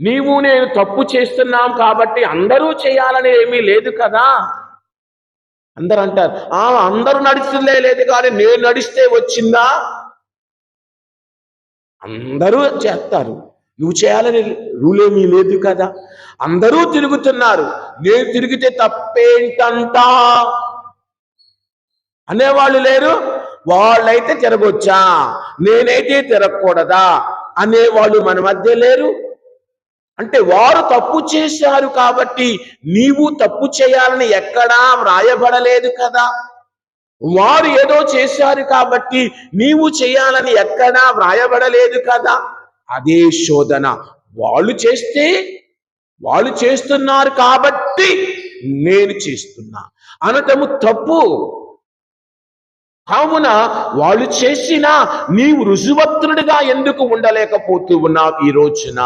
నీవు నేను తప్పు చేస్తున్నాం కాబట్టి అందరూ చేయాలని ఏమీ లేదు కదా? అందరు అంటారు ఆ అందరూ నడుస్తుందే లేదు కానీ నేను నడిస్తే వచ్చిందా? అందరూ చేస్తారు. నువ్వు చేయాలని రూలేమీ లేదు కదా? అందరూ తిరుగుతున్నారు. నేను తిరిగితే తప్పేంటంటా? అనేవాళ్ళు లేరు. వాళ్ళైతే తిరగొచ్చా? నేనైతే తిరగకూడదా? అనేవాళ్ళు మన మధ్య లేరు. అంటే వారు తప్పు చేశారు కాబట్టి నీవు తప్పు చేయాలని ఎక్కడా వ్రాయబడలేదు కదా. వారు ఏదో చేశారు కాబట్టి నీవు చేయాలని ఎక్కడా వ్రాయబడలేదు కదా. అదే శోధన. వాళ్ళు చేస్తే వాళ్ళు చేస్తున్నారు కాబట్టి నేను చేస్తున్నా. అనటము తప్పు. కావున వాళ్ళు చేసినా నీవు రుజువత్రుడిగా ఎందుకు ఉండలేకపోతూ ఉన్నావు ఈ రోజున?